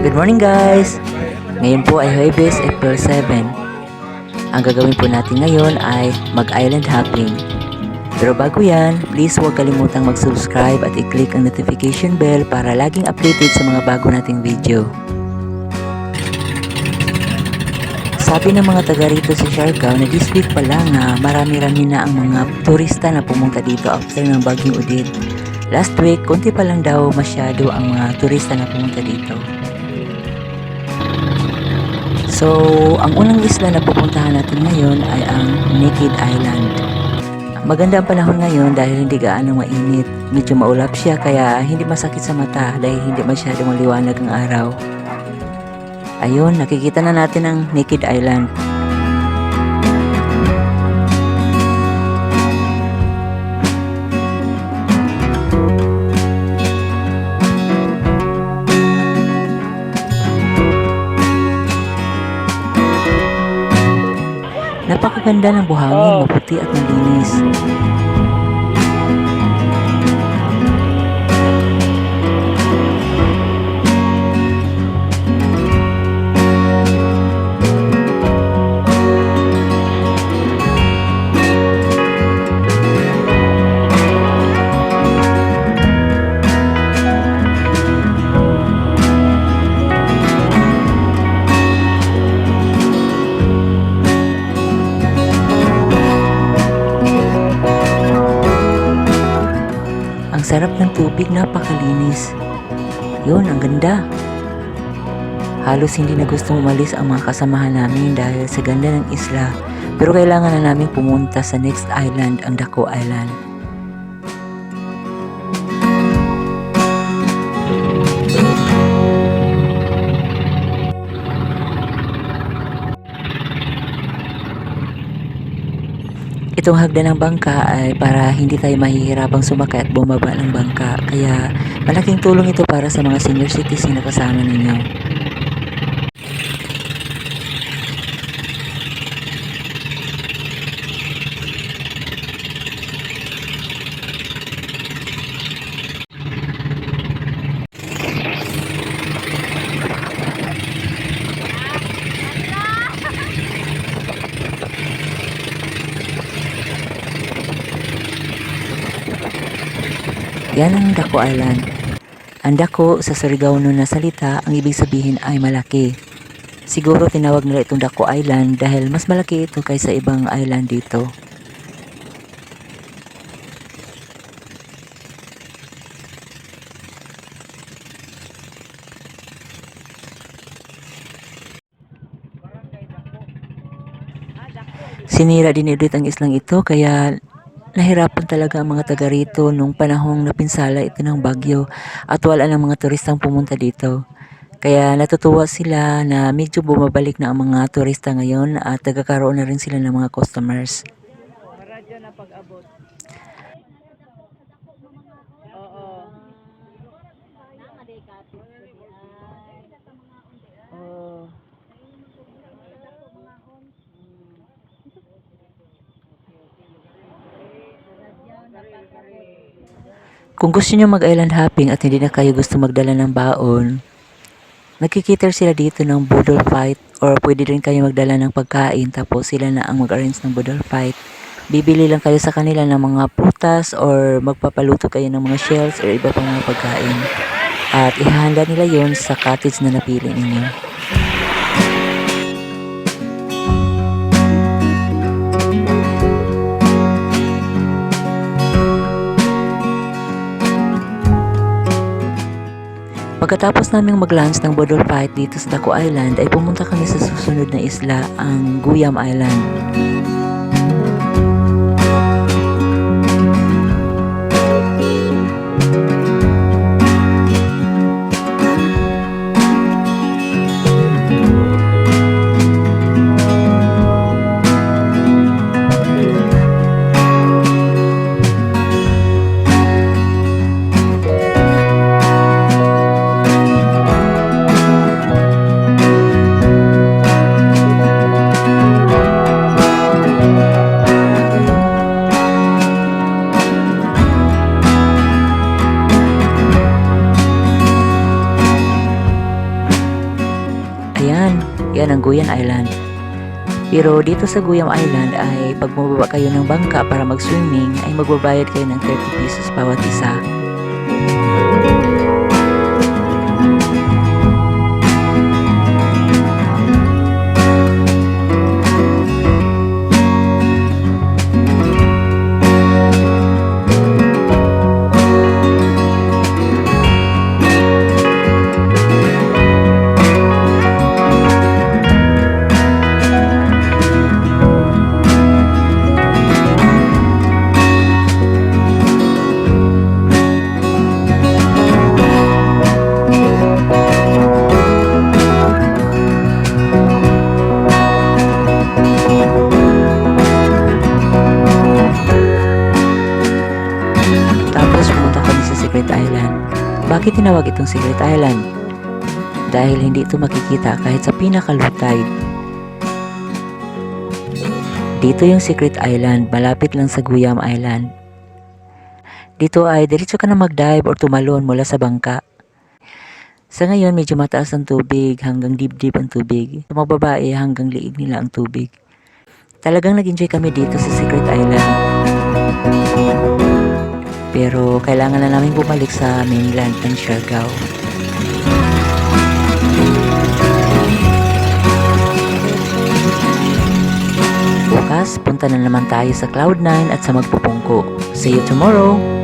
Good morning guys! Ngayon po ay Huwebes, April 7. Ang gagawin po natin ngayon ay mag-island hopping. Pero bago yan, please huwag kalimutang mag-subscribe at i-click ang notification bell para laging updated sa mga bago nating video. Sabi ng mga taga rito sa Siargao na this week pa lang na marami-rami na ang mga turista na pumunta dito after ng Bagyong Udid. Last week, konti pa lang daw masyado ang mga turista na pumunta dito. So, ang unang isla na pupuntahan natin ngayon ay ang Naked Island. Maganda ang panahon ngayon dahil hindi gaano mainit. Medyo maulap siya kaya hindi masakit sa mata dahil hindi masyadong maliwanag ang araw. Ayun, nakikita na natin ang Naked Island. Napakaganda ng buhangin, maputi at malinis. Sarap ng tubig, napakalinis. Yun, ang ganda. Halos hindi na gusto umalis ang mga kasamahan namin dahil sa ganda ng isla. Pero kailangan na namin pumunta sa next island, ang Daco Island. Itong hagdan ng bangka ay para hindi tayo mahihirapang sumakay at bumaba ng bangka. Kaya malaking tulong ito para sa mga senior citizen na kasama ninyo. Yan ang Daco Island. Ang Daco sa Surigao na salita, ang ibig sabihin ay malaki. Siguro tinawag nila itong Daco Island dahil mas malaki ito kaysa ibang island dito. Sinira din ulit ang islang ito kaya nahirapan talaga ang mga taga rito nung panahong napinsala ito ng bagyo at wala ng mga turistang pumunta dito. Kaya natutuwa sila na medyo bumabalik na ang mga turista ngayon at nagkakaroon na rin sila ng mga customers. Radyo na pag-abot. Kung gusto nyo mag-island hopping at hindi na kayo gusto magdala ng baon, nagkikiter sila dito ng boodle fight or pwede rin kayo magdala ng pagkain tapos sila na ang mag-arrange ng boodle fight. Bibili lang kayo sa kanila ng mga prutas or magpapaluto kayo ng mga shells or iba pang mga pagkain. At ihahanda nila yon sa cottage na napili ninyo. Pagkatapos naming mag-lunch ng Bodol Fight dito sa Daco Island ay pumunta kami sa susunod na isla, ang Guyam Island. Yan ang Guyan Island. Pero dito sa Guyam Island ay pag kayo ng bangka para mag-swimming ay magbabayad kayo ng 30 pesos bawat isa. Bakit tinawag itong Secret Island? Dahil hindi ito makikita kahit sa pinaka-low tide. Dito yung Secret Island, malapit lang sa Guyam Island. Dito ay diretso ka na mag-dive or tumalon mula sa bangka. Sa ngayon, medyo mataas ang tubig, hanggang dibdib ang tubig. Sa mga babae, hanggang liig nila ang tubig. Talagang nag-enjoy kami dito sa Secret Island. Pero kailangan na namin bumalik sa mainland ng Siargao. Bukas, punta na naman tayo sa Cloud9 at sa Magpupungko. See you tomorrow!